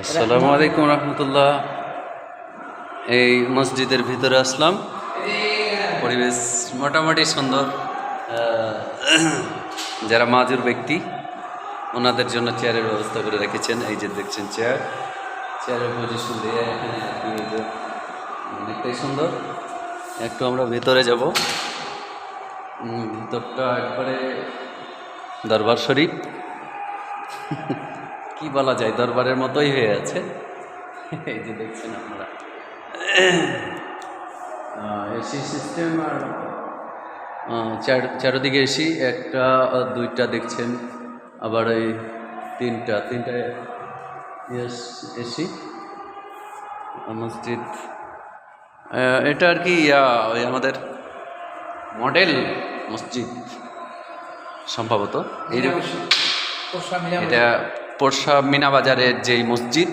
আসসালামু আলাইকুম রহমতুল্লাহ। এই মসজিদের ভিতরে আসলাম। পরিবেশ মোটামুটি সুন্দর। যারা মাজুর ব্যক্তি, ওনাদের জন্য চেয়ারের ব্যবস্থা করে রেখেছেন। এই যে দেখছেন চেয়ার। চেয়ারের পজিশন দিয়ে এখানে অনেকটাই সুন্দর। একটু আমরা ভেতরে যাব। ভিতরটা একবারে দরবার শরীফ। কি বলা যায়? দরবারের মতোই হয়ে আছে। এই যে দেখছেন আপনারা। এসি সিস্টেম আর চার চারোদিকে এসি একটা দুইটা দেখছেন। আবার এই তিনটা তিনটা এসি মসজিদ। এটা আর কি ওই আমাদের মডেল মসজিদ সম্ভবত। এইরকম এটা পোরশা মিনা বাজারের যেই মসজিদ,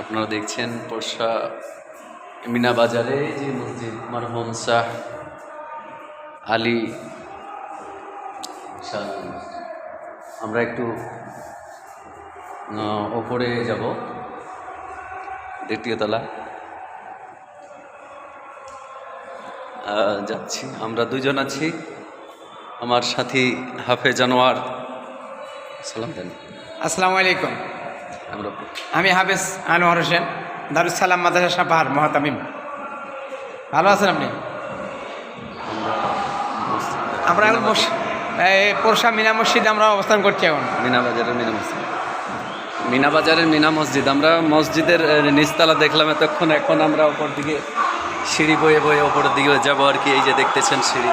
আপনারা দেখছেন পোরশা মিনাবাজারে যে মসজিদ, মারহুম শাহ আলী আমরা একটু ওপরে যাব, দ্বিতীয় তলা। যাচ্ছি। আমরা দুজন আছি। আমার সাথী হাফেজ জানোয়ার আসসালামু আলাইকুম। আমরা আমি হাফেজ আনোয়ার হোসেন দারুসালাম মাদ্রাসা সাপাহার মহাতামিম। ভালো আছেন আপনি? আমরা এখন পরশা মিনা মসজিদে আমরা অবস্থান করছি এখন। মিনা বাজারের মিনা মসজিদ। মিনা বাজারের মিনা মসজিদ। আমরা মসজিদের নিচতলা দেখলাম এতক্ষণ। এখন আমরা ওপর দিকে সিঁড়ি বয়ে বয়ে ওপরের দিকে যাব আর কি। এই যে দেখতেছেন সিঁড়ি।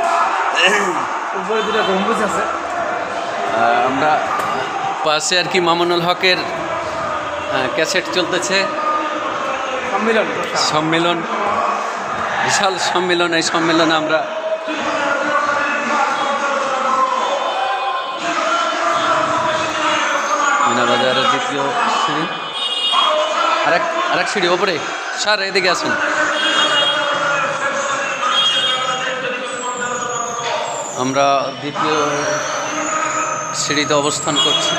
উপরে দুটো গম্বুজ আছে। আমরা পাশে আর কি মামুনুল হকের ক্যাসেট চলতেছে। সম্মিলন। সম্মেলন বিশাল সম্মেলন এই সম্মেলনে আমরা মিনা বাজারের দ্বিতীয় সিঁড়ি। আরেক আরেক সিঁড়ি ওপরে। স্যার এদিকে আসুন। আমরা দ্বিতীয় সিঁড়িতে অবস্থান করছে।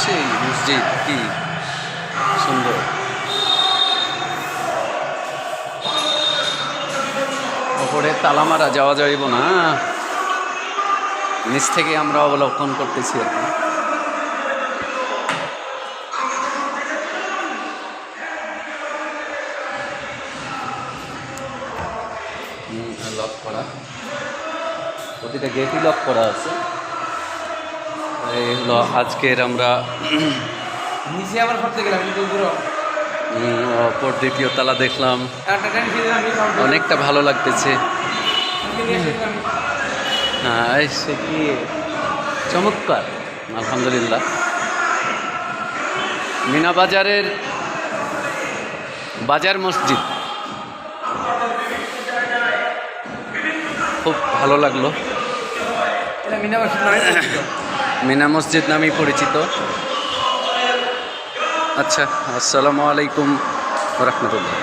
সেই মসজিদ কি সুন্দর। ওপরে তালা মারা যাওয়া যাইব না। নিচ থেকে আমরা অবলোকন করতেছি আর কি লক করা। প্রতিটা গেটই লক করা আছে। এই হলো আজকের আমরা নিচে আবার করতে গেলাম অপর দ্বিতীয় তালা দেখলাম। অনেকটা ভালো লাগতেছে। হ্যাঁ সে কি? চমৎকার আলহামদুলিল্লাহ। মিনা বাজারের বাজার মসজিদ। খুব ভালো লাগল। এটা মিনা মসজিদ নামে পরিচিত। মিনা মসজিদ নামেই পরিচিত। আচ্ছা আসসালামু আলাইকুম রহমতুল্লাহ।